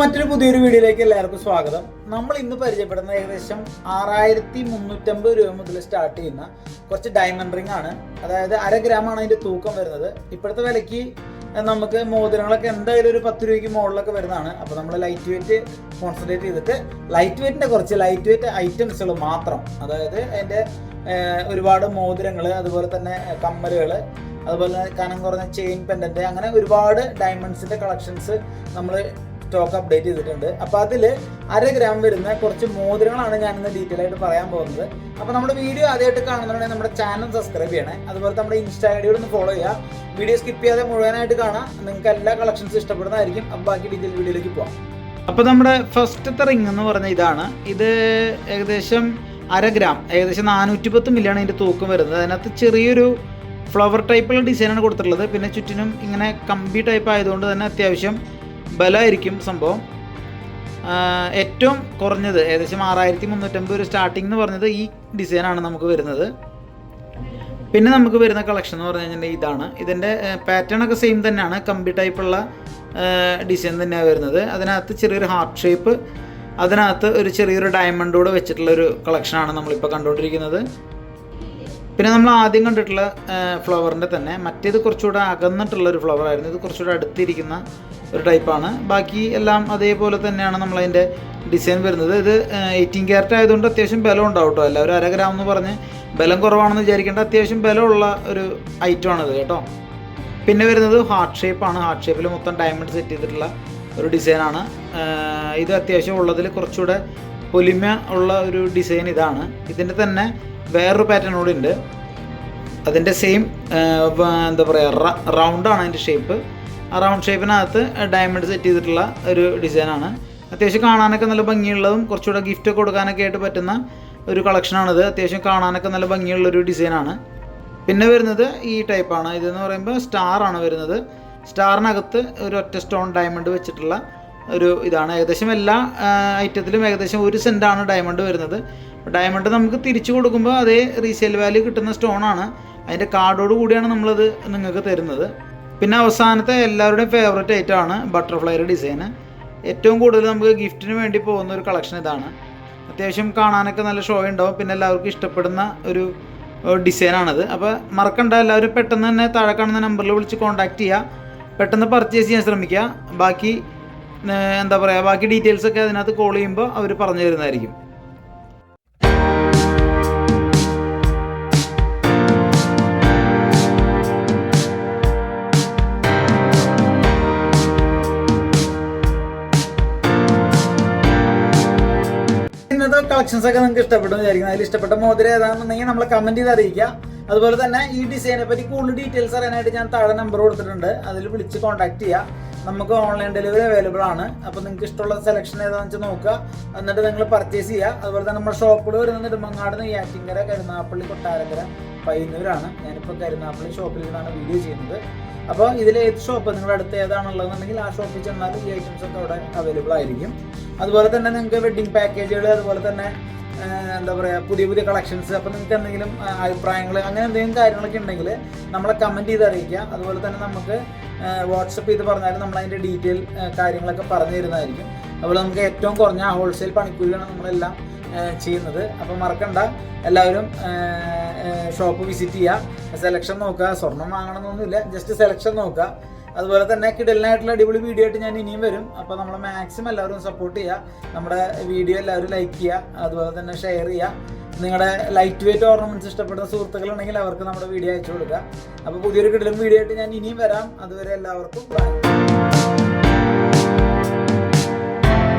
മറ്റൊരു പുതിയൊരു വീഡിയോയിലേക്ക് എല്ലാവർക്കും സ്വാഗതം. നമ്മൾ ഇന്ന് പരിചയപ്പെടുന്ന ഏകദേശം ആറായിരത്തി മുന്നൂറ്റമ്പത് രൂപ മുതൽ സ്റ്റാർട്ട് ചെയ്യുന്ന കുറച്ച് ഡയമണ്ട് റിംഗ് ആണ്. അതായത് അര ഗ്രാമാണ് അതിന്റെ തൂക്കം വരുന്നത്. ഇപ്പോഴത്തെ വിലയ്ക്ക് നമുക്ക് മോതിരങ്ങളൊക്കെ എന്തായാലും ഒരു പത്ത് രൂപയ്ക്ക് മുകളിലൊക്കെ വരുന്നതാണ്. അപ്പോൾ നമ്മൾ ലൈറ്റ് വെയിറ്റ് കോൺസെൻട്രേറ്റ് ചെയ്തിട്ട് ലൈറ്റ് വെയിറ്റിന്റെ കുറച്ച് ലൈറ്റ് വെയിറ്റ് ഐറ്റംസുകൾ മാത്രം അതായത് അതിന്റെ ഒരുപാട് മോതിരങ്ങൾ അതുപോലെ തന്നെ കമ്മലുകൾ അതുപോലെ തന്നെ കനം കുറഞ്ഞ ചെയിൻ പെൻഡന്റ് അങ്ങനെ ഒരുപാട് ഡയമണ്ട്സിന്റെ കളക്ഷൻസ് നമ്മൾ സ്റ്റോക്ക് അപ്ഡേറ്റ് ചെയ്തിട്ടുണ്ട്. അപ്പോൾ അതിൽ അര ഗ്രാം വരുന്ന കുറച്ച് മോതിരങ്ങളാണ് ഞാൻ ഇന്ന് ഡീറ്റെയിൽ ആയിട്ട് പറയാൻ പോകുന്നത്. അപ്പോൾ നമ്മുടെ വീഡിയോ ആദ്യമായിട്ട് കാണുന്നുണ്ടെങ്കിൽ നമ്മുടെ ചാനൽ സബ്സ്ക്രൈബ് ചെയ്യണേ. അതുപോലെ നമ്മുടെ ഇൻസ്റ്റാ ഒന്ന് ഫോളോ ചെയ്യുക. വീഡിയോ സ്കിപ്പ് ചെയ്യാതെ മുഴുവനായിട്ട് കാണാം നിങ്ങൾക്ക് എല്ലാ കളക്ഷൻസും ഇഷ്ടപ്പെടുന്നതായിരിക്കും. അപ്പോൾ ബാക്കി ഡീറ്റെയിൽ വീഡിയോയിലേക്ക് പോകാം അപ്പോൾ നമ്മുടെ ഫസ്റ്റത്തെ റിംഗ് എന്ന് പറഞ്ഞ ഇതാണ്. ഇത് ഏകദേശം അര ഗ്രാം ഏകദേശം നാനൂറ്റി പത്ത് മില്ലാണ് ഇതിന്റെ തൂക്കം വരുന്നത്. അതിനകത്ത് ചെറിയൊരു ഫ്ലവർ ടൈപ്പുള്ള ഡിസൈനാണ് കൊടുത്തിട്ടുള്ളത്. പിന്നെ ചുറ്റിനും ഇങ്ങനെ കമ്പി ടൈപ്പ് ആയതുകൊണ്ട് തന്നെ അത്യാവശ്യം ബലമായിരിക്കും സംഭവം. ഏറ്റവും കുറഞ്ഞത് ഏകദേശം ആറായിരത്തി മുന്നൂറ്റമ്പത് ഒരു സ്റ്റാർട്ടിംഗ് എന്ന് പറഞ്ഞത് ഈ ഡിസൈനാണ് നമുക്ക് വരുന്നത്. പിന്നെ നമുക്ക് വരുന്ന കളക്ഷൻ എന്ന് പറഞ്ഞു കഴിഞ്ഞാൽ ഇതാണ്. ഇതിന്റെ പാറ്റേൺ ഒക്കെ സെയിം തന്നെയാണ്. കമ്പി ടൈപ്പുള്ള ഡിസൈൻ തന്നെയാണ് വരുന്നത്. അതിനകത്ത് ചെറിയൊരു ഹാർട്ട് ഷേപ്പ് അതിനകത്ത് ഒരു ചെറിയൊരു ഡയമണ്ട് കൂടെ വെച്ചിട്ടുള്ള ഒരു കളക്ഷനാണ് നമ്മളിപ്പോൾ കണ്ടുകൊണ്ടിരിക്കുന്നത്. പിന്നെ നമ്മൾ ആദ്യം കണ്ടിട്ടുള്ള ഫ്ലവറിന്റെ തന്നെ മറ്റേത് കുറച്ചുകൂടെ അകന്നിട്ടുള്ള ഒരു ഫ്ലവർ ആയിരുന്നു. ഇത് കുറച്ചുകൂടെ അടുത്തിരിക്കുന്ന ഒരു ടൈപ്പാണ് ബാക്കി എല്ലാം അതേപോലെ തന്നെയാണ് നമ്മളതിന്റെ ഡിസൈൻ വരുന്നത്. ഇത് എയ്റ്റീൻ ക്യാരറ്റ് ആയതുകൊണ്ട് അത്യാവശ്യം ബലം ഉണ്ടാവും കേട്ടോ. എല്ലാവരും അര ഗ്രാം എന്ന് പറഞ്ഞ് ബലം കുറവാണെന്ന് വിചാരിക്കേണ്ട അത്യാവശ്യം ബലമുള്ള ഒരു ഐറ്റമാണിത് കേട്ടോ. പിന്നെ വരുന്നത് ഹാർട്ട് ഷേപ്പാണ് ഹാർട്ട് ഷേപ്പിൽ മൊത്തം ഡയമണ്ട് സെറ്റ് ചെയ്തിട്ടുള്ള ഒരു ഡിസൈനാണ് ഇത് അത്യാവശ്യം ഉള്ളതിൽ കുറച്ചുകൂടെ പൊലിമ ഉള്ള ഒരു ഡിസൈൻ ഇതാണ്. ഇതിന്റെ തന്നെ വേറൊരു പാറ്റേൺ കൂടി ഉണ്ട്. അതിന്റെ സെയിം എന്താ പറയുക റൗണ്ടാണ് അതിന്റെ ഷേപ്പ് ആ റൗണ്ട് ഷേപ്പിനകത്ത് ഡയമണ്ട് സെറ്റ് ചെയ്തിട്ടുള്ള ഒരു ഡിസൈനാണ് അത്യാവശ്യം കാണാനൊക്കെ നല്ല ഭംഗിയുള്ളതും കുറച്ചുകൂടെ ഗിഫ്റ്റ് കൊടുക്കാനൊക്കെ ആയിട്ട് പറ്റുന്ന ഒരു കളക്ഷനാണിത് അത്യാവശ്യം കാണാനൊക്കെ നല്ല ഭംഗിയുള്ളൊരു ഡിസൈനാണ് പിന്നെ വരുന്നത് ഈ ടൈപ്പാണ് ഇതെന്ന് പറയുമ്പോൾ സ്റ്റാറാണ് വരുന്നത്. സ്റ്റാറിനകത്ത് ഒരു ഒറ്റ സ്റ്റോൺ ഡയമണ്ട് വെച്ചിട്ടുള്ള ഒരു ഇതാണ്. ഏകദേശം എല്ലാ ഐറ്റത്തിലും ഏകദേശം ഒരു സെന്റാണ് ഡയമണ്ട് വരുന്നത്. ഡയമണ്ട് നമുക്ക് തിരിച്ചു കൊടുക്കുമ്പോൾ അതേ റീസെയിൽ വാല്യൂ കിട്ടുന്ന സ്റ്റോൺ ആണ്. അതിന്റെ കാർഡോട് കൂടിയാണ് നമ്മളത് നിങ്ങൾക്ക് തരുന്നത്. പിന്നെ അവസാനത്തെ എല്ലാവരുടെയും ഫേവറേറ്റ് ഐറ്റമാണ് ബട്ടർഫ്ലൈയുടെ ഡിസൈൻ ഏറ്റവും കൂടുതൽ നമുക്ക് ഗിഫ്റ്റിന് വേണ്ടി പോകുന്ന ഒരു കളക്ഷൻ ഇതാണ്. അത്യാവശ്യം കാണാനൊക്കെ നല്ല ഷോ ഉണ്ടാവും. പിന്നെ എല്ലാവർക്കും ഇഷ്ടപ്പെടുന്ന ഒരു ഡിസൈനാണത് അപ്പോൾ മറക്കണ്ട എല്ലാവരും പെട്ടെന്ന് തന്നെ താഴെ കാണുന്ന നമ്പറിൽ വിളിച്ച് കോൺടാക്റ്റ് ചെയ്യുക പെട്ടെന്ന് പർച്ചേസ് ചെയ്യാൻ ശ്രമിക്കുക ബാക്കി എന്താ പറയുക ബാക്കി ഡീറ്റെയിൽസ് ഒക്കെ അതിനകത്ത് കോൾ ചെയ്യുമ്പോൾ അവർ പറഞ്ഞു തരുന്നതായിരിക്കും. കളക്ഷൻസ് ഒക്കെ നിങ്ങൾക്ക് ഇഷ്ടപ്പെട്ടു വിചാരിക്കുന്നത് വിചാരിക്കുന്നു. അതിൽ ഇഷ്ടപ്പെട്ട മോതിരം ഏതാണെന്നുണ്ടെങ്കിൽ നമ്മളെ കമന്റ് ചെയ്ത് അറിയിക്കുക. അതുപോലെ തന്നെ ഈ ഡിസൈനെ പറ്റി കൂടുതൽ ഡീറ്റെയിൽസ് അറിയാനായിട്ട് ഞാൻ താഴെ നമ്പർ കൊടുത്തിട്ടുണ്ട്. അതിൽ വിളിച്ച് കോൺടാക്ട് ചെയ്യുക. നമുക്ക് ഓൺലൈൻ ഡെലിവറി അവൈലബിൾ ആണ്. അപ്പോൾ നിങ്ങൾക്ക് ഇഷ്ടമുള്ള സെലക്ഷൻ ഏതാണെന്ന് വെച്ചാൽ നോക്കുക. എന്നിട്ട് നിങ്ങൾ പർച്ചേസ് ചെയ്യുക. അതുപോലെ തന്നെ നമ്മുടെ ഷോപ്പിൽ വരുന്നത് നെടുമങ്ങാട് നെയ്യാറ്റിങ്കര കരുനാപ്പള്ളി കൊട്ടാരക്കര പയ്യന്നൂരാണ്. ഞാനിപ്പോൾ കരുനാപ്പള്ളി ഷോപ്പിൽ നിന്നാണ് വീഡിയോ ചെയ്യുന്നത്. അപ്പോൾ ഇതിൽ ഏത് ഷോപ്പ് നിങ്ങളുടെ അടുത്ത് ഏതാണുള്ളതെന്നുണ്ടെങ്കിൽ ആ ഷോപ്പിൽ ചെന്നാൽ ഈ ഐറ്റംസ് ഒക്കെ അവിടെ അവൈലബിൾ ആയിരിക്കും. അതുപോലെ തന്നെ നിങ്ങൾക്ക് വെഡ്ഡിംഗ് പാക്കേജുകൾ അതുപോലെ തന്നെ എന്താ പറയുക പുതിയ പുതിയ കളക്ഷൻസ് അപ്പോൾ നിങ്ങൾക്ക് എന്തെങ്കിലും അഭിപ്രായങ്ങൾ അങ്ങനെ എന്തെങ്കിലും കാര്യങ്ങളൊക്കെ ഉണ്ടെങ്കിൽ നമ്മളെ കമന്റ് ചെയ്ത് അറിയിക്കുക. അതുപോലെ തന്നെ നമുക്ക് വാട്സപ്പ് ചെയ്ത് പറഞ്ഞാലും നമ്മൾ അതിന്റെ ഡീറ്റെയിൽ കാര്യങ്ങളൊക്കെ പറഞ്ഞു തരുന്നതായിരിക്കും അതുപോലെ നമുക്ക് ഏറ്റവും കുറഞ്ഞ ഹോൾസെയിൽ പണിക്കൂലിയാണ് നമ്മളെല്ലാം ചെയ്യുന്നത്. അപ്പോൾ മറക്കണ്ട. എല്ലാവരും ഷോപ്പ് വിസിറ്റ് ചെയ്യുക. സെലക്ഷൻ നോക്കുക. സ്വർണം വാങ്ങണമെന്നൊന്നുമില്ല. ജസ്റ്റ് സെലക്ഷൻ നോക്കുക. അതുപോലെ തന്നെ കിടലിനായിട്ടുള്ള അടിപൊളി വീഡിയോ ആയിട്ട് ഞാൻ ഇനിയും വരും. അപ്പോൾ നമ്മൾ മാക്സിമം എല്ലാവരും സപ്പോർട്ട് ചെയ്യുക. നമ്മുടെ വീഡിയോ എല്ലാവരും ലൈക്ക് ചെയ്യുക. അതുപോലെ തന്നെ ഷെയർ ചെയ്യുക. നിങ്ങളുടെ ലൈറ്റ് വെയിറ്റ് ഓർണമെന്റ്സ് ഇഷ്ടപ്പെടുന്ന സുഹൃത്തുക്കളുണ്ടെങ്കിൽ അവർക്ക് നമ്മുടെ വീഡിയോ അയച്ചു കൊടുക്കുക. അപ്പോൾ പുതിയൊരു കിടലും വീഡിയോ ആയിട്ട് ഞാൻ ഇനിയും വരാം. അതുവരെ എല്ലാവർക്കും ബൈ